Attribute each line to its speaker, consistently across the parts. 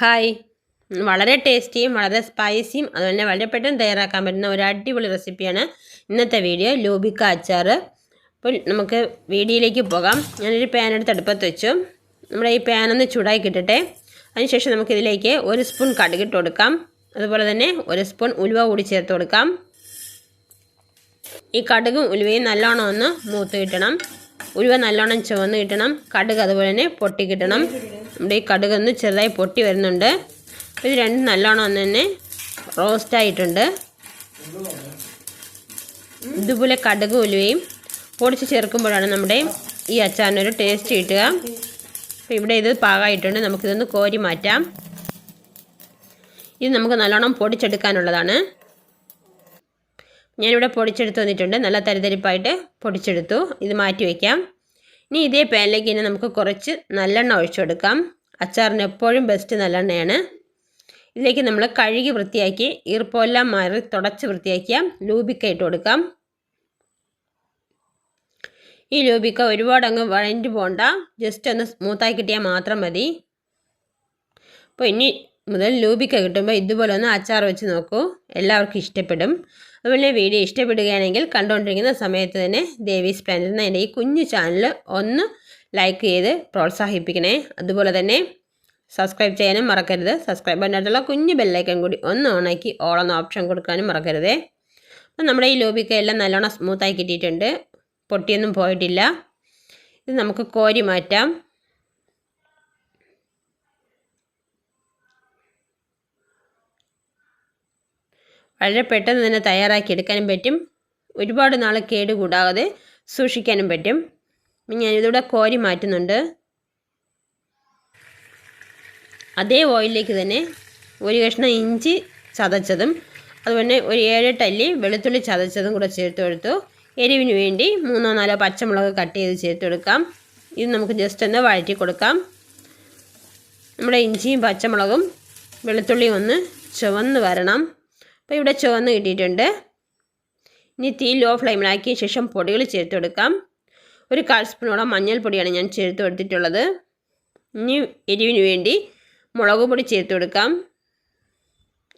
Speaker 1: Hi. വളരെ ടേസ്റ്റിയും വളരെ സ്പൈസിയും അതുപോലെ വളരെ പെട്ടെന്ന് തയ്യാറാക്കാൻ പറ്റുന്ന ഒരു അടിപൊളി റെസിപ്പിയാണ് ഇന്നത്തെ വീഡിയോ ലൂബിക്ക അച്ചാർ അപ്പോൾ നമുക്ക് വീഡിയോയിലേക്ക് പോകാം. ഞാനൊരു പാൻ എടുത്ത് അടുപ്പത്ത് വെച്ചു. നമ്മുടെ ഈ പാൻ ഒന്ന് ചൂടായി കിട്ടട്ടെ. അതിനുശേഷം നമുക്കിതിലേക്ക് ഒരു സ്പൂൺ കടുകിട്ട് കൊടുക്കാം. അതുപോലെ തന്നെ ഒരു സ്പൂൺ ഉലുവ കൂടി ചേർത്ത് കൊടുക്കാം. ഈ കടുകും ഉലുവയും നല്ലോണം ഒന്ന് മൂത്ത് കിട്ടണം. ഉലുവ നല്ലോണം ചുവന്ന് കിട്ടണം. കടുക് അതുപോലെ തന്നെ പൊട്ടി കിട്ടണം. നമ്മുടെ ഈ കടുക് ഒന്ന് ചെറുതായി പൊട്ടി വരുന്നുണ്ട്. ഇത് രണ്ടും നല്ലോണം ഒന്ന് തന്നെ റോസ്റ്റായിട്ടുണ്ട് ഇതുപോലെ കടുക് ഉലുവയും പൊടിച്ച് ചേർക്കുമ്പോഴാണ് നമ്മുടെ ഈ അച്ചാറിനൊരു ടേസ്റ്റ് കിട്ടുക. അപ്പോൾ ഇവിടെ ഇത് പാകമായിട്ടുണ്ട്. നമുക്കിതൊന്ന് കോരി മാറ്റാം. ഇത് നമുക്ക് നല്ലോണം പൊടിച്ചെടുക്കാനുള്ളതാണ്. ഞാനിവിടെ പൊടിച്ചെടുത്ത് വന്നിട്ടുണ്ട്. നല്ല തരിതരിപ്പായിട്ട് പൊടിച്ചെടുത്തു. ഇത് മാറ്റി വയ്ക്കാം ഇനി ഇതേ പാനിലേക്ക് ഇനി നമുക്ക് കുറച്ച് നല്ലെണ്ണ ഒഴിച്ചു കൊടുക്കാം അച്ചാറിന് എപ്പോഴും ബെസ്റ്റ് നല്ലെണ്ണയാണ്. ഇതിലേക്ക് നമ്മൾ കഴുകി വൃത്തിയാക്കി ഈർപ്പമെല്ലാം മാറി തുടച്ച് വൃത്തിയാക്കിയ ലൂബിക്ക ഇട്ട് കൊടുക്കാം. ഈ ലൂബിക്ക ഒരുപാട് അങ്ങ് വഴഞ്ഞു പോകണ്ട ജസ്റ്റ് ഒന്ന് സ്മൂത്തായി കിട്ടിയാൽ മാത്രം മതി. അപ്പോൾ ഇനി മുതൽ ലൂബിക്ക കിട്ടുമ്പോൾ ഇതുപോലെ ഒന്ന് അച്ചാർ വെച്ച് നോക്കൂ. എല്ലാവർക്കും ഇഷ്ടപ്പെടും. അതുപോലെ വീഡിയോ ഇഷ്ടപ്പെടുകയാണെങ്കിൽ കണ്ടുകൊണ്ടിരിക്കുന്ന സമയത്ത് തന്നെ ദേവീസ് പ്ലാനറ്റ് എന്ന എന്റെ ഈ കുഞ്ഞു ചാനൽ ഒന്ന് ലൈക്ക് ചെയ്ത് പ്രോത്സാഹിപ്പിക്കണേ. അതുപോലെ തന്നെ സബ്സ്ക്രൈബ് ചെയ്യാനും മറക്കരുത്. സബ്സ്ക്രൈബ് ബട്ടണിലുള്ള കുഞ്ഞു ബെല്ലൈക്കൻ കൂടി ഒന്ന് ഓണാക്കി ഓളെന്ന ഓപ്ഷൻ കൊടുക്കാനും മറക്കരുതേ. അപ്പം നമ്മുടെ ഈ ലോബിക്ക എല്ലാം നല്ലോണം സ്മൂത്തായി കിട്ടിയിട്ടുണ്ട്. പൊട്ടിയൊന്നും പോയിട്ടില്ല. ഇത് നമുക്ക് കോരി മാറ്റാം. വളരെ പെട്ടെന്ന് തന്നെ തയ്യാറാക്കി എടുക്കാനും പറ്റും. ഒരുപാട് നാൾ കേടുകൂടാതെ സൂക്ഷിക്കാനും പറ്റും. ഞാനിതിവിടെ കോരി മാറ്റുന്നുണ്ട്. അതേ ഓയിലിലേക്ക് തന്നെ ഒരു കഷ്ണം ഇഞ്ചി ചതച്ചതും അതുപോലെ ഒരു ഏഴ് അല്ലി വെളുത്തുള്ളി ചതച്ചതും കൂടെ ചേർത്ത് കൊടുത്തു. എരിവിന് വേണ്ടി മൂന്നോ നാലോ പച്ചമുളക് കട്ട് ചെയ്ത് ചേർത്ത് കൊടുക്കാം. ഇത് നമുക്ക് ജസ്റ്റ് ഒന്ന് വഴറ്റി കൊടുക്കാം. നമ്മുടെ ഇഞ്ചിയും പച്ചമുളകും വെളുത്തുള്ളിയും ഒന്ന് ചുവന്ന് വരണം. അപ്പോൾ ഇവിടെ ചുവന്ന് കിട്ടിയിട്ടുണ്ട്. ഇനി തീ ലോ ഫ്ലെയിമിലാക്കിയ ശേഷം പൊടികൾ ചേർത്ത് കൊടുക്കാം ഒരു കാൽ സ്പൂണോളം മഞ്ഞൾപ്പൊടിയാണ് ഞാൻ ചേർത്ത് കൊടുത്തിട്ടുള്ളത് ഇനി എരിവിന് വേണ്ടി മുളക് പൊടി ചേർത്ത് കൊടുക്കാം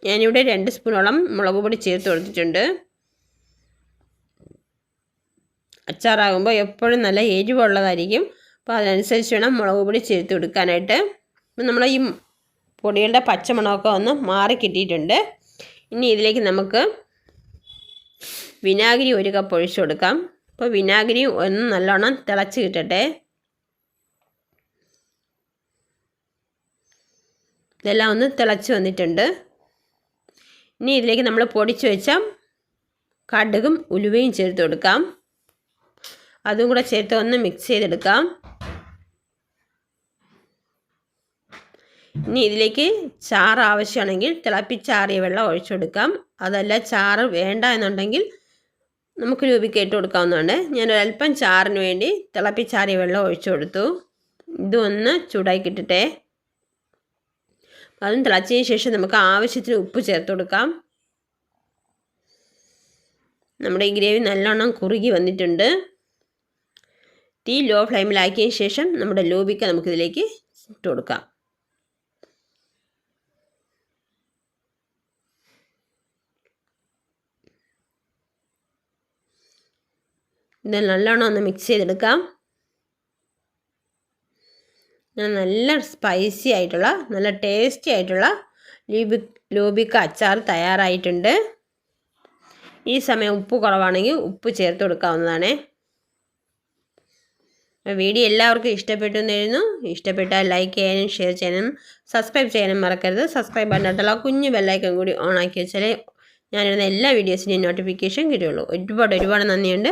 Speaker 1: ഞാനിവിടെ രണ്ട് സ്പൂണോളം മുളക് പൊടി ചേർത്ത് കൊടുത്തിട്ടുണ്ട് അച്ചാറാകുമ്പോൾ എപ്പോഴും നല്ല എരിവുള്ളതായിരിക്കും. അപ്പോൾ അതിനനുസരിച്ച് വേണം മുളക് പൊടി ചേർത്ത് കൊടുക്കാനായിട്ട് അപ്പം നമ്മൾ ഈ പൊടികളുടെ പച്ചമണമൊക്കെ ഒന്ന് മാറി കിട്ടിയിട്ടുണ്ട്. ഇനി ഇതിലേക്ക് നമുക്ക് വിനാഗിരി ഒരു കപ്പ് ഒഴിച്ചു കൊടുക്കാം. അപ്പോൾ വിനാഗിരി ഒന്ന് നല്ലോണം തിളച്ച് കിട്ടട്ടെ. ഇതെല്ലാം ഒന്ന് തിളച്ച് വന്നിട്ടുണ്ട്. ഇനി ഇതിലേക്ക് നമ്മൾ പൊടിച്ചു വെച്ച കടുകും ഉലുവയും ചേർത്ത് കൊടുക്കാം. അതും കൂടെ ചേർത്ത് ഒന്ന് മിക്സ് ചെയ്തെടുക്കാം. ഇനി ഇതിലേക്ക് ചാറ് ആവശ്യമാണെങ്കിൽ തിളപ്പിച്ചാറിയ വെള്ളം ഒഴിച്ചു കൊടുക്കാം. അതല്ല ചാറ് വേണ്ട എന്നുണ്ടെങ്കിൽ നമുക്ക് രൂപിക്കേറ്റ് കൊടുക്കാവുന്നതാണ്. ഞാൻ ചാറിന് വേണ്ടി തിളപ്പിച്ചാറിയ വെള്ളം ഒഴിച്ചു കൊടുത്തു. ഇതൊന്ന് ചൂടാക്കി കിട്ടട്ടെ. അതും തിളച്ചതിന് ശേഷം നമുക്ക് ആവശ്യത്തിന് ഉപ്പ് ചേർത്ത് കൊടുക്കാം. നമ്മുടെ ഈ ഗ്രേവി നല്ലോണം കുറുകി വന്നിട്ടുണ്ട്. തീ ലോ ഫ്ലെയിമിലാക്കിയതിന് ശേഷം നമ്മുടെ ലൂബിക്ക നമുക്കിതിലേക്ക് ഇട്ട് കൊടുക്കാം. ഇത് നല്ലോണം ഒന്ന് മിക്സ് ചെയ്തെടുക്കാം. നല്ല സ്പൈസി ആയിട്ടുള്ള നല്ല ടേസ്റ്റി ആയിട്ടുള്ള ലൂബി ലൂബിക്ക അച്ചാർ തയ്യാറായിട്ടുണ്ട്. ഈ സമയം ഉപ്പ് കുറവാണെങ്കിൽ ഉപ്പ് ചേർത്ത് കൊടുക്കാവുന്നതാണ്. വീഡിയോ എല്ലാവർക്കും ഇഷ്ടപ്പെട്ടു എന്നിരുന്നു ഇഷ്ടപ്പെട്ടാൽ ലൈക്ക് ചെയ്യാനും ഷെയർ ചെയ്യാനും സബ്സ്ക്രൈബ് ചെയ്യാനും മറക്കരുത്. സബ്സ്ക്രൈബ് ബട്ടണത്തുള്ള കുഞ്ഞു ബെല്ലൈക്കൻ കൂടി ഓൺ ആക്കി വെച്ചാലേ ഞാനിടുന്ന എല്ലാ വീഡിയോസിന്റെയും നോട്ടിഫിക്കേഷൻ കിട്ടുള്ളൂ ഒരുപാട് ഒരുപാട് നന്ദിയുണ്ട്.